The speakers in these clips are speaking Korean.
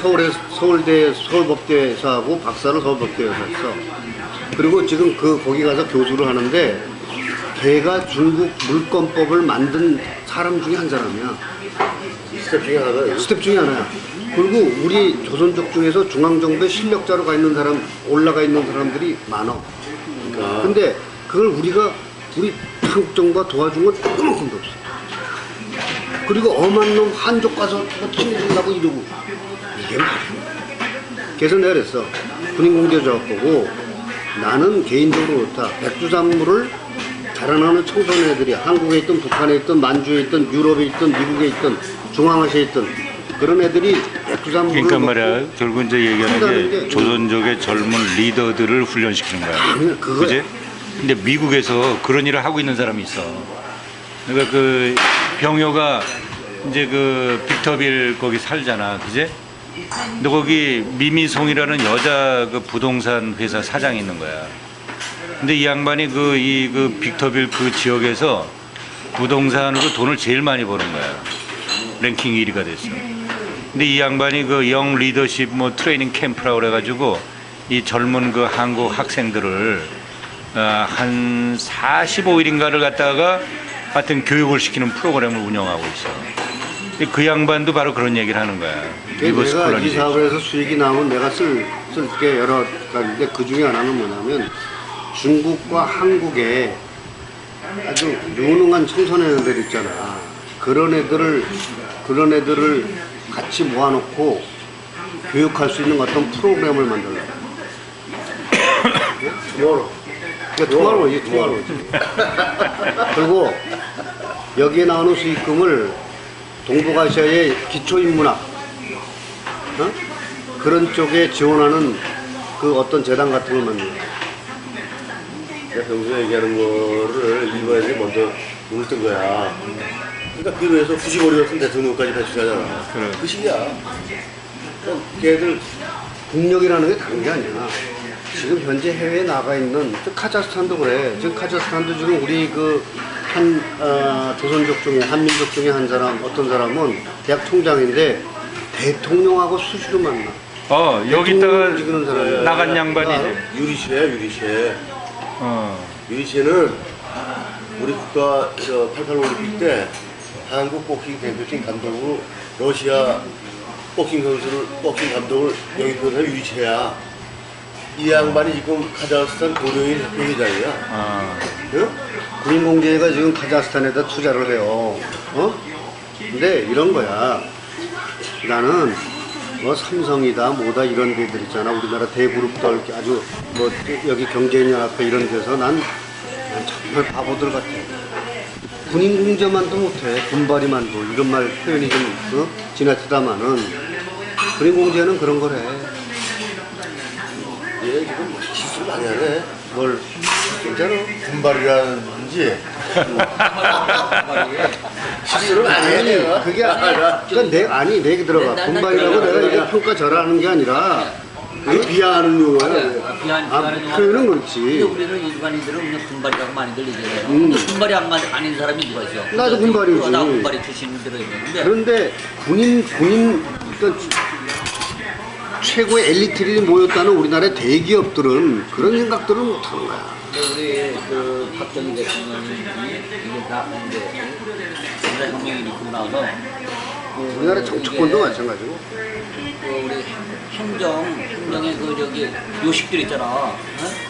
서울에 서울대 서울법대에서 하고 박사를 서울법대에서 했어. 그리고 지금 그 거기 가서 교수를 하는데 걔가 중국 물권법을 만든 사람 중에 한 사람이야. 스텝 중에 하나가 스텝 중에 하나야. 그리고 우리 조선족 중에서 중앙정부에 실력자로 가 있는 사람, 올라가 있는 사람들이 많아. 그러니까 근데 그걸 우리가, 우리 한국 정부가 도와준 건 조금도 없어. 그리고 엄한 놈 한족 가서 뭐 친해진다고 이러고. 이게 말이야. 그래서 내가 그랬어. 군인공제 조합 보고 나는 개인적으로 그렇다. 백두산물을 자라나는 청소년 애들이 한국에 있든 북한에 있든 만주에 있든 유럽에 있든 미국에 있든 중앙아시아에 있든 그런 애들이 백두산물을 그러니까 말이야 결국 이제 얘기하는 게게 조선족의 젊은 리더들을 훈련시키는 거야. 그거야. 그지? 근데 미국에서 그런 일을 하고 있는 사람이 있어. 그러니까 그 병효가 이제 그 빅터빌 거기 살잖아, 그지? 근데 거기 미미송이라는 여자 그 부동산 회사 사장이 있는 거야. 근데 이 양반이 그 이 그 빅터빌 그 지역에서 부동산으로 돈을 제일 많이 버는 거야. 랭킹 1위가 됐어. 근데 이 양반이 그 영 리더십 뭐 트레이닝 캠프라고 그래가지고 이 젊은 그 한국 학생들을 아, 한 45일인가를 갖다가 하여튼 교육을 시키는 프로그램을 운영하고 있어. 그 양반도 바로 그런 얘기를 하는 거야. 리버스 내가 이 콜라니제이션. 사업을 해서 수익이 나오면 내가 쓸, 쓸 게 여러 가지인데 그 중에 하나는 뭐냐면 중국과 한국에 아주 유능한 청소년들 있잖아. 그런 애들을, 그런 애들을 같이 모아놓고 교육할 수 있는 어떤 프로그램을 만들라. 투모로 그러니까 투하로지, 투하로지. 그리고 여기에 나오는 수익금을 동북아시아의 기초인문학 어? 그런 쪽에 지원하는 그 어떤 재단 같은 걸 만들어. 내가 평소에 얘기하는 거를 일본 애들이 먼저 눈을 뜬 거야. 그러니까 그 위해서 후시고리 같은 대통령까지 배출하잖아. 그래. 그 식이야. 그러니까 걔들 국력이라는 게 다른 게 아니야. 지금 현재 해외에 나가 있는 저 카자흐스탄도 그래. 지금 카자흐스탄도 지금 우리 그 한 조선족 중에 한민족 중에 한 사람 어떤 사람은 대학 총장인데 대통령하고 수시로 만나. 어 여기 대통령 찍는 사람이야. 있다가 나간 양반이지. 유리시야 유리시에. 어. 유리시에는 우리 국가 저88 올림픽 때 한국 복싱 대표팀 감독으로 러시아 복싱 선수를 복싱 감독을 사람이 유리시야. 이 양반이 지금 카자흐스탄 고려인 협회회장이야. 아. 응? 군인공제가 지금 카자흐스탄에다 투자를 해요. 어? 근데 이런 거야. 나는 뭐 삼성이다 뭐다 이런 데들 있잖아. 우리나라 이렇게 아주 뭐 여기 경제인연합회 이런 데서 난, 난 정말 바보들 같아. 군인 공제만도 못해. 군발이만도. 이런 말 표현이 좀 어? 지나치다마는 군인 공제는 그런 거래. 얘 지금 실수를 많이 하네. 뭘 괜찮아. 군발이라든지 실수를 많이 해. 아니 내가. 그게 아니라 그러니까 내 아니 내 얘기 들어봐 난- 난 군발이라고 그래요. 내가 이게 평가 절하는 게 아니라 아니, 비하하는 용어야. 비한 아, 비하는 표현은 근데 그렇지 우리는 일반인들은 그냥 군발이라고 많이들 얘기해요. 음. 근데 군발이 안, 만- 아닌 사람이 누가 있어? 나도 군발이지. 나 군발이 출신들은 있는데 그런데 군인 군인 그러니까 최고의 엘리트들이 모였다는 우리나라의 대기업들은 그런 생각들은 못하는 거야. 우리 그 박정희 대통령이 이게 다 이제 우리나라 혁명이 있고 나서 그 우리나라 정치권도 마찬가지고. 그 우리 행정 행정의 그 저기 요식들 있잖아. 어?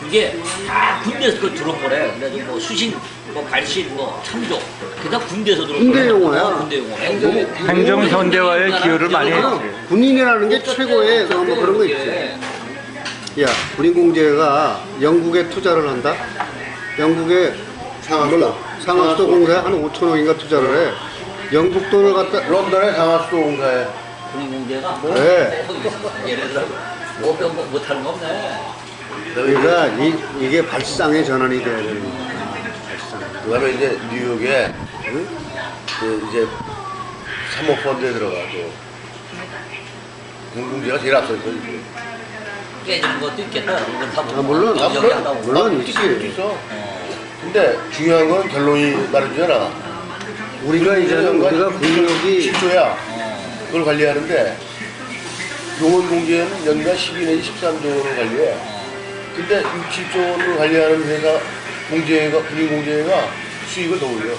그게 다 군대에서 그 들어온 거래. 그래서 뭐 수신, 뭐 발신, 뭐 참조. 그게 다 군대에서 들어온 군대. 용어야. 어, 군대 용어. 행정의 행정 현대화에 기여를 많이 했지. 군인이라는 게 최고의 그뭐 그런 거 있지 야 군인공제가 영국에 투자를 한다 영국에 상하수. 상하수도 공사에 한 5천 억인가 투자를 해 영국 돈을 갖다 런던의 상하수도 공사에 군인공제가 네. 얘네들 뭐, 뭐 못하는 거 없네. 그러니까 이, 이게 발상의 전환이 돼야 되는 거야. 발상. 그다음에 이제 뉴욕에 응? 그 이제 사모펀드에 들어가고 공공재가 제일 앞서 있어. 이제. 깨지는 것도 있겠다. 다 아, 물론. 아, 여기 한다고. 물론 아, 있지. 있어. 어. 근데 중요한 건 결론이 말해주잖아. 우리가 이제는 우리가 군력이 7조야. 그걸 관리하는데 용원 공제는 연간 12 내지 13조 원을 관리해. 근데 6, 7조 원을 관리하는 회사 공제가, 군인 공제가 수익을 더 올려.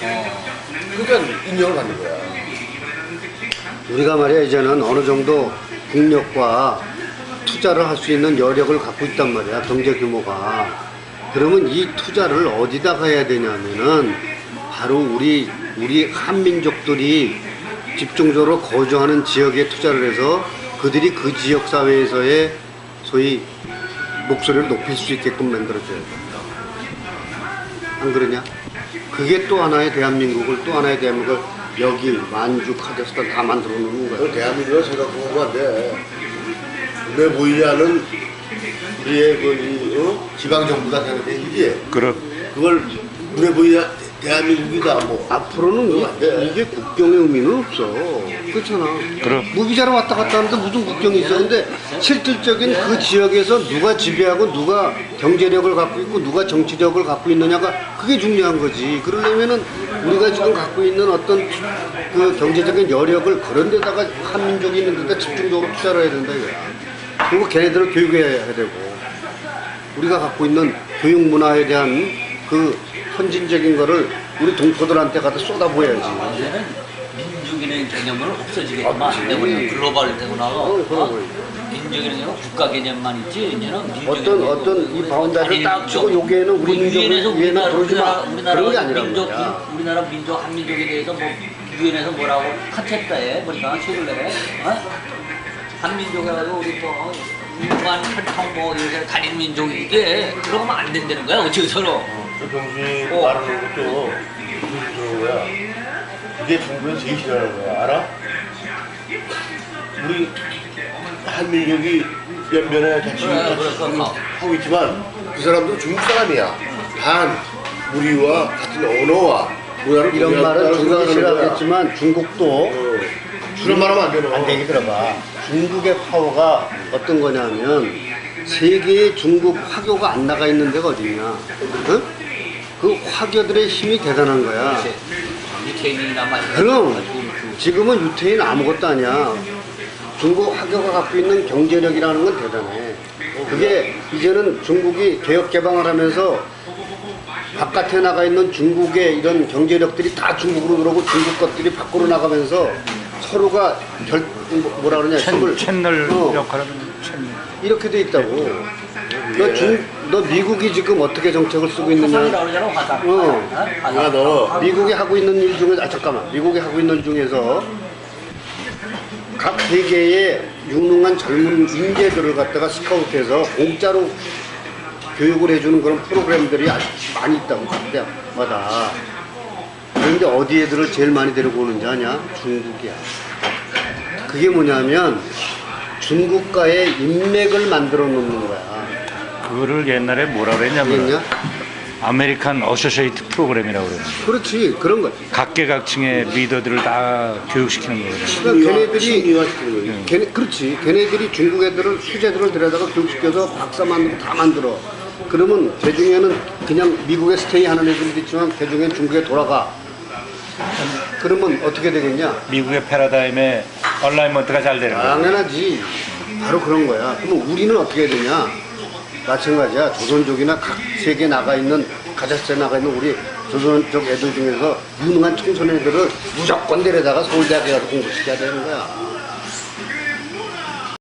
그러니까 인정을 받는 거야. 우리가 말이야 이제는 어느 정도 국력과 투자를 할 수 있는 여력을 갖고 있단 말이야 경제 규모가 그러면 이 투자를 어디다가 해야 되냐면은 바로 우리 우리 한민족들이 집중적으로 거주하는 지역에 투자를 해서 그들이 그 지역 사회에서의 소위 목소리를 높일 수 있게끔 만들어줘야 돼. 안 그러냐? 그게 또 하나의 대한민국을 또 하나의 대한민국을 여기 만주 카자흐스탄 다 만들어 놓는 거야. 그걸 대한민국을 생각하면 안 돼. 눈에 보이지 않는 우리의 그, 이, 어? 지방 정부다 생각해. 이게 그럼 그걸 눈에 보이지 않- 대한민국이다. 뭐. 앞으로는. 이, 게 국경의 의미는 없어. 그렇잖아. 그럼. 무비자로 왔다 갔다 하는데 무슨 국경이 있어. 근데 실질적인 그 지역에서 누가 지배하고 누가 경제력을 갖고 있고 누가 정치력을 갖고 있느냐가 그게 중요한 거지. 그러려면은 우리가 지금 갖고 있는 어떤 그 경제적인 여력을 그런 데다가 한민족이 있는 데다 집중적으로 투자를 해야 된다 이거야. 그리고 걔네들을 교육해야 되고. 우리가 갖고 있는 교육 문화에 대한 그 헌진적인 거를 우리 동포들한테 갖다 쏟아부어야지. 이제는 민족이라는 개념은 없지. 근데 우리 글로벌 되고 나서 어, 어? 민족이라는 개념은 국가 개념만 있지 이제는 어떤 어떤 이 바운다리를 딱. 치고 여기에는 우리 뭐 민족을 우리나라 그러지 마. 그런 게 아니란 민족 말이야. 우리나라 민족 한민족에 대해서 뭐 유엔에서 뭐라고 카체타에 보니까 최근에 어? 한민족이라도 우리 뭐 무관 혈통 뭐 이렇게 단일 민족 이게 그러면 안 된다는 거야 어째서로 저 병수이 어. 말하는 것도 그런 거야. 이게 중국에서 제일 싫어하는 거야. 알아? 우리 한민족이 연변에 같이 그래, 그래. 하고 있지만 그 사람도 중국 사람이야. 단 우리와 같은 언어와 문화를 이런 말은 중국이. 싫어하겠지만 중국도 어. 그런 말하면 안 되는 안 되게 들어봐. 중국의 파워가 어떤 거냐면 세계에 중국 화교가 안 나가 있는 데가 어디냐? 어? 그 화교들의 힘이 대단한 거야. 유태인이나 막 그럼 지금은 유태인 아무것도 아니야. 중국 화교가 갖고 있는 경제력이라는 건 대단해. 그게 이제는 중국이 개혁 개방을 하면서 바깥에 나가 있는 중국의 이런 경제력들이 다 중국으로 들어오고 중국 것들이 밖으로 나가면서 서로가 결 뭐- 뭐라 그러냐 채, 채널 어, 역할을 채널. 이렇게 돼 있다고. 너 중, 너 미국이 지금 어떻게 정책을 쓰고 있느냐? 그러잖아 화상 어. 화상. 야, 너 미국이 하고 있는 일 중에 아 잠깐만 미국이 하고 있는 일 중에서 각 세계의 유능한 젊은 인재들을 갖다가 스카우트해서 공짜로 교육을 해주는 그런 프로그램들이 아주 많이 있다고 각 대마다 그런데 어디 애들을 제일 많이 데리고 오는지 아냐? 중국이야 그게 뭐냐면 중국과의 인맥을 만들어 놓는 거야 그거를 옛날에 뭐라 그랬냐면? 아메리칸 어소시에이트 프로그램이라고 그러는 거예요. 그렇지 그런 거지 각계각층의 리더들을 다 교육시키는 거거든요. 그러니까 걔네들이 심리화 시키는 거지. 걔네, 그렇지. 걔네들이 중국 애들을 수제들을 데려다가 교육시켜서 박사 만들고 다 만들어. 그러면 그 중에는 그냥 미국에 스테이 하는 애들도 있지만 그 중엔 중국에 돌아가. 그러면 어떻게 되겠냐? 미국의 패러다임에 얼라이먼트가 잘 되는 거예요. 당연하지. 바로 그런 거야. 그러면 우리는 어떻게 해야 되냐? 마찬가지야. 조선 족이나 각 세계에 나가 있는 가자스에 나가 있는 우리 조선 족 애들 중에서 유능한 청소년들을 무조건 데려다가 서울대학에 가서 공부시켜야 되는 거야.